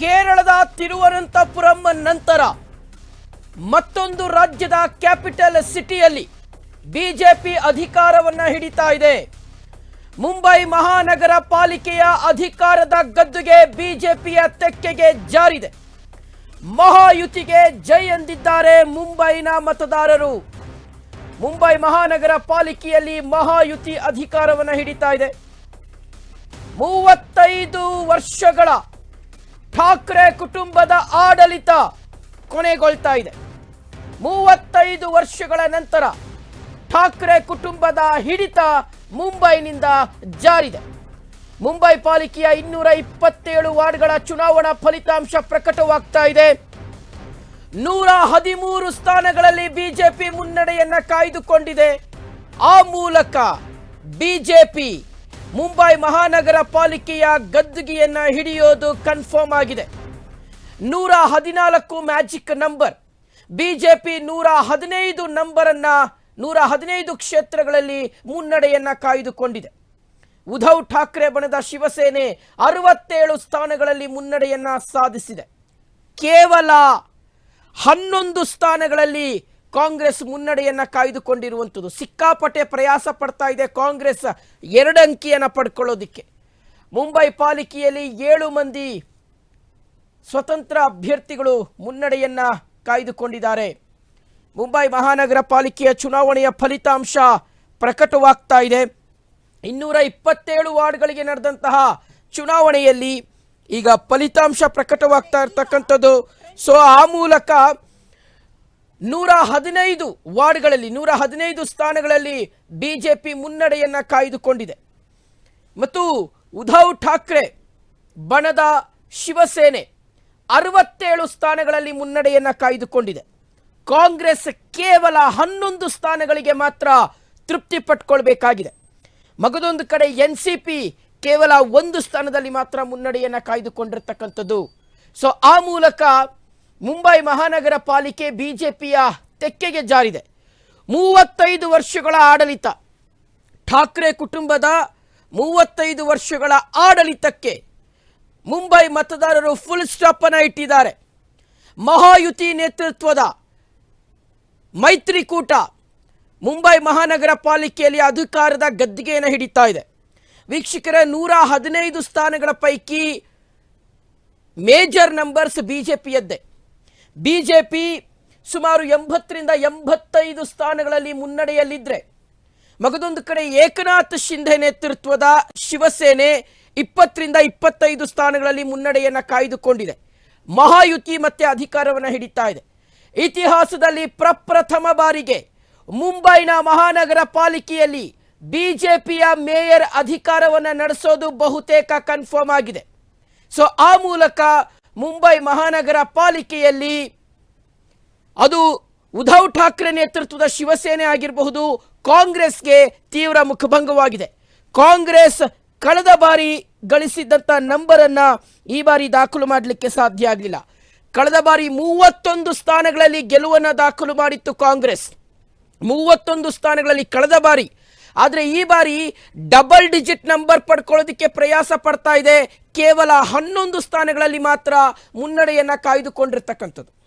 ಕೇರಳದ ತಿರುವನಂತಪುರಂ ನಂತರ ಮತ್ತೊಂದು ರಾಜ್ಯದ ಕ್ಯಾಪಿಟಲ್ ಸಿಟಿಯಲ್ಲಿ ಬಿಜೆಪಿ ಅಧಿಕಾರವನ್ನು ಹಿಡಿತಾ ಇದೆ. ಮುಂಬೈ ಮಹಾನಗರ ಪಾಲಿಕೆಯ ಅಧಿಕಾರದ ಗದ್ದುಗೆ ಬಿಜೆಪಿಯ ತೆಕ್ಕೆಗೆ ಜಾರಿದೆ. ಮಹಾಯುತಿಗೆ ಜೈ ಎಂದಿದ್ದಾರೆ ಮುಂಬೈನ ಮತದಾರರು. ಮುಂಬೈ ಮಹಾನಗರ ಪಾಲಿಕೆಯಲ್ಲಿ ಮಹಾಯುತಿ ಅಧಿಕಾರವನ್ನು ಹಿಡಿತಾ ಇದೆ. ಮೂವತ್ತೈದು ವರ್ಷಗಳ ಠಾಕ್ರೆ ಕುಟುಂಬದ ಆಡಳಿತ ಕೊನೆಗೊಳ್ತಾ ಇದೆ. ಮೂವತ್ತೈದು ವರ್ಷಗಳ ನಂತರ ಠಾಕ್ರೆ ಕುಟುಂಬದ ಹಿಡಿತ ಮುಂಬೈನಿಂದ ಜಾರಿದೆ. ಮುಂಬೈ ಪಾಲಿಕೆಯ ಇನ್ನೂರ ಇಪ್ಪತ್ತೇಳು ವಾರ್ಡ್ಗಳ ಚುನಾವಣಾ ಫಲಿತಾಂಶ ಪ್ರಕಟವಾಗ್ತಾ ಇದೆ. ನೂರ ಹದಿಮೂರು ಸ್ಥಾನಗಳಲ್ಲಿ ಬಿಜೆಪಿ ಮುನ್ನಡೆಯನ್ನ ಕಾಯ್ದುಕೊಂಡಿದೆ. ಆ ಮೂಲಕ ಬಿಜೆಪಿ ಮುಂಬೈ ಮಹಾನಗರ ಪಾಲಿಕೆಯ ಗದ್ದುಗೆಯನ್ನ ಹಿಡಿಯೋದು ಕನ್ಫರ್ಮ್ ಆಗಿದೆ. ನೂರ ಹದಿನಾಲ್ಕು ಮ್ಯಾಜಿಕ್ ನಂಬರ್, ಬಿಜೆಪಿ ನೂರ ಹದಿನೈದು ನಂಬರ್ ಅನ್ನ ನೂರ ಹದಿನೈದು ಕ್ಷೇತ್ರಗಳಲ್ಲಿ ಮುನ್ನಡೆಯನ್ನ ಕಾಯ್ದುಕೊಂಡಿದೆ. ಉದ್ಧವ್ ಠಾಕ್ರೆ ಬಣದ ಶಿವಸೇನೆ ಅರವತ್ತೇಳು ಸ್ಥಾನಗಳಲ್ಲಿ ಮುನ್ನಡೆಯನ್ನ ಸಾಧಿಸಿದೆ. ಕೇವಲ ಹನ್ನೊಂದು ಸ್ಥಾನಗಳಲ್ಲಿ ಕಾಂಗ್ರೆಸ್ ಮುನ್ನಡೆಯನ್ನ ಕಾಯ್ದುಕೊಂಡಿರುವಂಥದ್ದು. ಸಿಕ್ಕಾಪಟ್ಟೆ ಪ್ರಯಾಸ ಪಡ್ತಾ ಇದೆ ಕಾಂಗ್ರೆಸ್ ಎರಡು ಅಂಕಿಯನ್ನು ಪಡ್ಕೊಳ್ಳೋದಿಕ್ಕೆ. ಮುಂಬೈ ಪಾಲಿಕೆಯಲ್ಲಿ ಏಳು ಮಂದಿ ಸ್ವತಂತ್ರ ಅಭ್ಯರ್ಥಿಗಳು ಮುನ್ನಡೆಯನ್ನ ಕಾಯ್ದುಕೊಂಡಿದ್ದಾರೆ. ಮುಂಬೈ ಮಹಾನಗರ ಪಾಲಿಕೆಯ ಚುನಾವಣೆಯ ಫಲಿತಾಂಶ ಪ್ರಕಟವಾಗ್ತಾ ಇದೆ. ಇನ್ನೂರ ಇಪ್ಪತ್ತೇಳು ವಾರ್ಡ್ಗಳಿಗೆ ನಡೆದಂತಹ ಚುನಾವಣೆಯಲ್ಲಿ ಈಗ ಫಲಿತಾಂಶ ಪ್ರಕಟವಾಗ್ತಾ ಇರ್ತಕ್ಕಂಥದ್ದು. ಸೊ ಆ ಮೂಲಕ ನೂರ ಹದಿನೈದು ವಾರ್ಡ್ಗಳಲ್ಲಿ, ನೂರ ಹದಿನೈದು ಸ್ಥಾನಗಳಲ್ಲಿ ಬಿಜೆಪಿ ಮುನ್ನಡೆಯನ್ನ ಕಾಯ್ದುಕೊಂಡಿದೆ. ಮತ್ತು ಉದ್ಧವ್ ಠಾಕ್ರೆ, ಬಣದ ಶಿವಸೇನೆ ಅರವತ್ತೇಳು ಸ್ಥಾನಗಳಲ್ಲಿ ಮುನ್ನಡೆಯನ್ನ ಕಾಯ್ದುಕೊಂಡಿದೆ. ಕಾಂಗ್ರೆಸ್ ಕೇವಲ ಹನ್ನೊಂದು ಸ್ಥಾನಗಳಿಗೆ ಮಾತ್ರ ತೃಪ್ತಿ ಪಟ್ಕೊಳ್ಬೇಕಾಗಿದೆ. ಮಗದೊಂದು ಕಡೆ ಎನ್ ಸಿ ಪಿ ಕೇವಲ ಒಂದು ಸ್ಥಾನದಲ್ಲಿ ಮಾತ್ರ ಮುನ್ನಡೆಯನ್ನ ಕಾಯ್ದುಕೊಂಡಿರ್ತಕ್ಕಂಥದ್ದು. ಸೊ ಆ ಮೂಲಕ ಮುಂಬೈ ಮಹಾನಗರ ಪಾಲಿಕೆ ಬಿಜೆಪಿಯ ತೆಕ್ಕೆಗೆ ಜಾರಿದೆ. ಮೂವತ್ತೈದು ವರ್ಷಗಳ ಆಡಳಿತ. ಠಾಕ್ರೆ ಕುಟುಂಬದ ಮೂವತ್ತೈದು ವರ್ಷಗಳ ಆಡಳಿತಕ್ಕೆ ಮುಂಬೈ ಮತದಾರರು ಫುಲ್ ಸ್ಟಾಪ್ ಅನ್ನು ಇಟ್ಟಿದ್ದಾರೆ. ಮಹಾಯುತಿ ನೇತೃತ್ವದ ಮೈತ್ರಿಕೂಟ ಮುಂಬೈ ಮಹಾನಗರ ಪಾಲಿಕೆಯಲ್ಲಿ ಅಧಿಕಾರದ ಗದ್ದಿಗೆಯನ್ನು ಹಿಡಿತಾ ಇದೆ. ವೀಕ್ಷಕರ, ನೂರ ಹದಿನೈದು ಸ್ಥಾನಗಳ ಪೈಕಿ ಮೇಜರ್ ನಂಬರ್ಸ್ ಬಿಜೆಪಿಯದ್ದೇ. ಬಿಜೆಪಿ ಸುಮಾರು ಎಂಬತ್ತರಿಂದ ಎಂಬತ್ತೈದು ಸ್ಥಾನಗಳಲ್ಲಿ ಮುನ್ನಡೆಯಲ್ಲಿದ್ದರೆ ಮಗದೊಂದು ಕಡೆ ಏಕನಾಥ್ ಶಿಂಧೆ ನೇತೃತ್ವದ ಶಿವಸೇನೆ ಇಪ್ಪತ್ತರಿಂದ ಇಪ್ಪತ್ತೈದು ಸ್ಥಾನಗಳಲ್ಲಿ ಮುನ್ನಡೆಯನ್ನು ಕಾಯ್ದುಕೊಂಡಿದೆ. ಮಹಾಯುತಿ ಮತ್ತೆ ಅಧಿಕಾರವನ್ನು ಹಿಡಿತಾ ಇದೆ. ಇತಿಹಾಸದಲ್ಲಿ ಪ್ರಪ್ರಥಮ ಬಾರಿಗೆ ಮುಂಬೈನ ಮಹಾನಗರ ಪಾಲಿಕೆಯಲ್ಲಿ ಬಿಜೆಪಿಯ ಮೇಯರ್ ಅಧಿಕಾರವನ್ನು ನಡೆಸೋದು ಬಹುತೇಕ ಕನ್ಫರ್ಮ್ ಆಗಿದೆ. ಸೊ ಆ ಮೂಲಕ ಮುಂಬೈ ಮಹಾನಗರ ಪಾಲಿಕೆಯಲ್ಲಿ ಅದು ಉದ್ಧವ್ ಠಾಕ್ರೆ ನೇತೃತ್ವದ ಶಿವಸೇನೆ ಆಗಿರಬಹುದು, ಕಾಂಗ್ರೆಸ್ಗೆ ತೀವ್ರ ಮುಖಭಂಗವಾಗಿದೆ. ಕಾಂಗ್ರೆಸ್ ಕಳೆದ ಬಾರಿ ಗಳಿಸಿದ್ದಂಥ ನಂಬರನ್ನು ಈ ಬಾರಿ ದಾಖಲು ಮಾಡಲಿಕ್ಕೆ ಸಾಧ್ಯ ಆಗಲಿಲ್ಲ. ಕಳೆದ ಬಾರಿ ಮೂವತ್ತೊಂದು ಸ್ಥಾನಗಳಲ್ಲಿ ಗೆಲುವನ್ನು ದಾಖಲು ಮಾಡಿತ್ತು ಕಾಂಗ್ರೆಸ್. ಮೂವತ್ತೊಂದು ಸ್ಥಾನಗಳಲ್ಲಿ ಕಳೆದ ಬಾರಿ ಆದರೆ ಈ ಬಾರಿ ಡಬಲ್ ಡಿಜಿಟ್ ನಂಬರ್ ಪಡ್ಕೊಳ್ಳೋದಕ್ಕೆ ಪ್ರಯಾಸ ಪಡ್ತಾ ಇದೆ. ಕೇವಲ ಹನ್ನೊಂದು ಸ್ಥಾನಗಳಲ್ಲಿ ಮಾತ್ರ ಮುನ್ನಡೆಯನ್ನು ಕಾಯ್ದುಕೊಂಡಿರ್ತಕ್ಕಂಥದ್ದು.